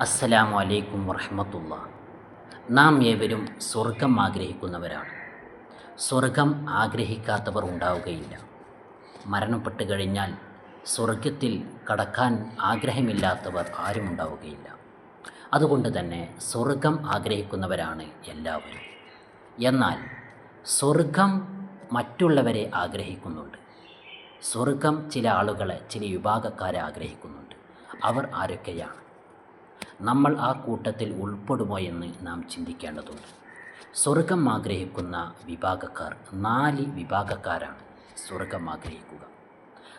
അസ്സലാമു അലൈക്കും വറഹമത്തുള്ള. നാം ഏവരും സ്വർഗം ആഗ്രഹിക്കുന്നവരാണ്. സ്വർഗം ആഗ്രഹിക്കാത്തവർ ഉണ്ടാവുകയില്ല. മരണപ്പെട്ടു കഴിഞ്ഞാൽ സ്വർഗത്തിൽ കടക്കാൻ ആഗ്രഹമില്ലാത്തവർ ആരും ഉണ്ടാവുകയില്ല. അതുകൊണ്ട് തന്നെ സ്വർഗം ആഗ്രഹിക്കുന്നവരാണ് എല്ലാവരും. എന്നാൽ സ്വർഗം മറ്റുള്ളവരെ ആഗ്രഹിക്കുന്നുണ്ട്. സ്വർഗം ചില ആളുകളെ ചില വിഭാഗക്കാരെ ആഗ്രഹിക്കുന്നുണ്ട്. അവർ ആരൊക്കെയാണ്? നമ്മൾ ആ കൂട്ടത്തിൽ ഉൾപ്പെടുമോ എന്ന് നാം ചിന്തിക്കേണ്ടതുണ്ട്. സ്വർഗം ആഗ്രഹിക്കുന്ന വിഭാഗക്കാർ നാല് വിഭാഗക്കാരാണ് സ്വർഗം ആഗ്രഹിക്കുക.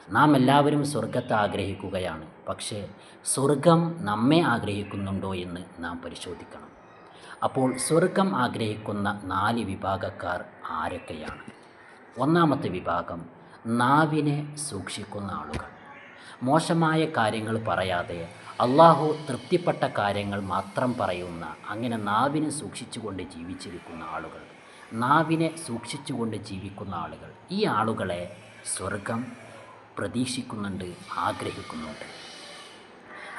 നാം എല്ലാവരും സ്വർഗത്തെ ആഗ്രഹിക്കുകയാണ്. പക്ഷേ സ്വർഗം നമ്മെ ആഗ്രഹിക്കുന്നുണ്ടോ എന്ന് നാം പരിശോധിക്കണം. അപ്പോൾ സ്വർഗം ആഗ്രഹിക്കുന്ന നാല് വിഭാഗക്കാർ ആരൊക്കെയാണ്? ഒന്നാമത്തെ വിഭാഗം നാവിനെ സൂക്ഷിക്കുന്ന ആളുകൾ. മോശമായ കാര്യങ്ങൾ പറയാതെ അള്ളാഹു തൃപ്തിപ്പെട്ട കാര്യങ്ങൾ മാത്രം പറയുന്ന അങ്ങനെ നാവിനെ സൂക്ഷിച്ചുകൊണ്ട് ജീവിച്ചിരിക്കുന്ന ആളുകൾ നാവിനെ സൂക്ഷിച്ചുകൊണ്ട് ജീവിക്കുന്ന ആളുകൾ ഈ ആളുകളെ സ്വർഗം പ്രതീക്ഷിക്കുന്നുണ്ട് ആഗ്രഹിക്കുന്നുണ്ട്.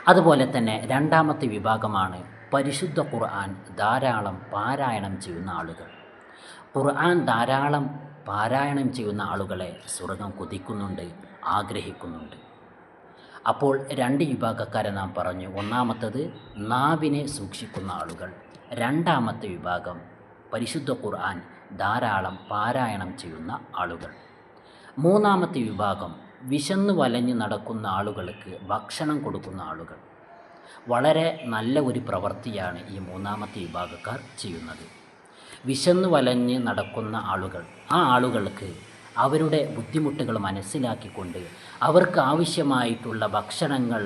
അതുപോലെ തന്നെ രണ്ടാമത്തെ വിഭാഗമാണ് പരിശുദ്ധ ഖുർആൻ ധാരാളം പാരായണം ചെയ്യുന്ന ആളുകൾ. ഖുർആൻ ധാരാളം പാരായണം ചെയ്യുന്ന ആളുകളെ സ്വർഗം കൊതിക്കുന്നുണ്ട് ആഗ്രഹിക്കുന്നുണ്ട്. അപ്പോൾ രണ്ട് വിഭാഗക്കാരെ നാം പറഞ്ഞു. ഒന്നാമത്തത് നാവിനെ സൂക്ഷിക്കുന്ന ആളുകൾ. രണ്ടാമത്തെ വിഭാഗം പരിശുദ്ധ ഖുർആൻ ധാരാളം പാരായണം ചെയ്യുന്ന ആളുകൾ. മൂന്നാമത്തെ വിഭാഗം വിശന്നു വലഞ്ഞു നടക്കുന്ന ആളുകൾക്ക് ഭക്ഷണം കൊടുക്കുന്ന ആളുകൾ. വളരെ നല്ല ഒരു പ്രവൃത്തിയാണ് ഈ മൂന്നാമത്തെ വിഭാഗക്കാർ ചെയ്യുന്നത്. വിശന്നു വലഞ്ഞ് നടക്കുന്ന ആളുകൾ. ആ ആളുകൾക്ക് അവരുടെ ബുദ്ധിമുട്ടുകൾ മനസ്സിലാക്കിക്കൊണ്ട് അവർക്ക് ആവശ്യമായിട്ടുള്ള ഭക്ഷണങ്ങൾ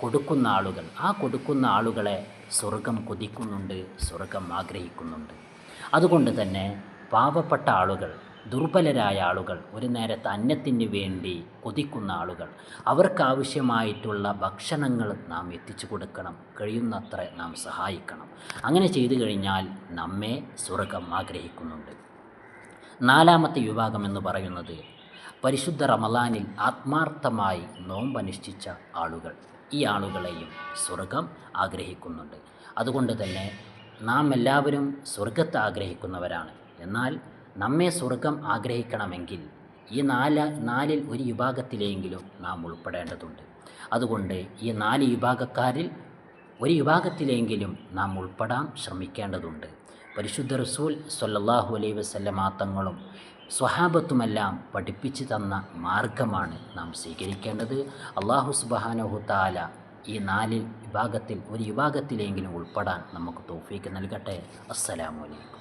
കൊടുക്കുന്ന ആളുകൾ ആ കൊടുക്കുന്ന ആളുകളെ സ്വർഗം കൊതിക്കുന്നുണ്ട് സ്വർഗം ആഗ്രഹിക്കുന്നുണ്ട്. അതുകൊണ്ട് തന്നെ പാവപ്പെട്ട ആളുകൾ ദുർബലരായ ആളുകൾ ഒരു നേരത്തെ അന്നത്തിന് വേണ്ടി കൊതിക്കുന്ന ആളുകൾ അവർക്കാവശ്യമായിട്ടുള്ള ഭക്ഷണങ്ങൾ നാം എത്തിച്ചു കൊടുക്കണം കഴിയുന്നത്ര നാം സഹായിക്കണം. അങ്ങനെ ചെയ്തു കഴിഞ്ഞാൽ നമ്മെ സ്വർഗം ആഗ്രഹിക്കുന്നുണ്ട്. നാലാമത്തെ വിഭാഗം എന്ന് പറയുന്നത് പരിശുദ്ധ റമലാനിൽ ആത്മാർത്ഥമായി നോമ്പനുഷ്ഠിച്ച ആളുകൾ. ഈ ആളുകളെയും സ്വർഗം ആഗ്രഹിക്കുന്നുണ്ട്. അതുകൊണ്ട് തന്നെ നാം എല്ലാവരും സ്വർഗത്തെ ആഗ്രഹിക്കുന്നവരാണ്. എന്നാൽ നമ്മെ സ്വർഗം ആഗ്രഹിക്കണമെങ്കിൽ ഈ നാല് നാലിൽ ഒരു വിഭാഗത്തിലെങ്കിലും നാം ഉൾപ്പെടേണ്ടതുണ്ട്. അതുകൊണ്ട് ഈ നാല് വിഭാഗക്കാരിൽ ഒരു വിഭാഗത്തിലെങ്കിലും നാം ഉൾപ്പെടാൻ ശ്രമിക്കേണ്ടതുണ്ട്. പരിശുദ്ധ റസൂൽ സൊല്ലാഹു അലൈ വസല്ലമ തങ്ങളും സ്വഹാബത്തുമെല്ലാം പഠിപ്പിച്ചു തന്ന മാർഗമാണ് നാം സ്വീകരിക്കേണ്ടത്. അള്ളാഹു സുബഹാനഹു താല ഈ നാല് വിഭാഗത്തിൽ ഒരു വിഭാഗത്തിലെങ്കിലും ഉൾപ്പെടാൻ നമുക്ക് തോഫീക്ക് നൽകട്ടെ. അസ്സലാമു അലൈക്കും.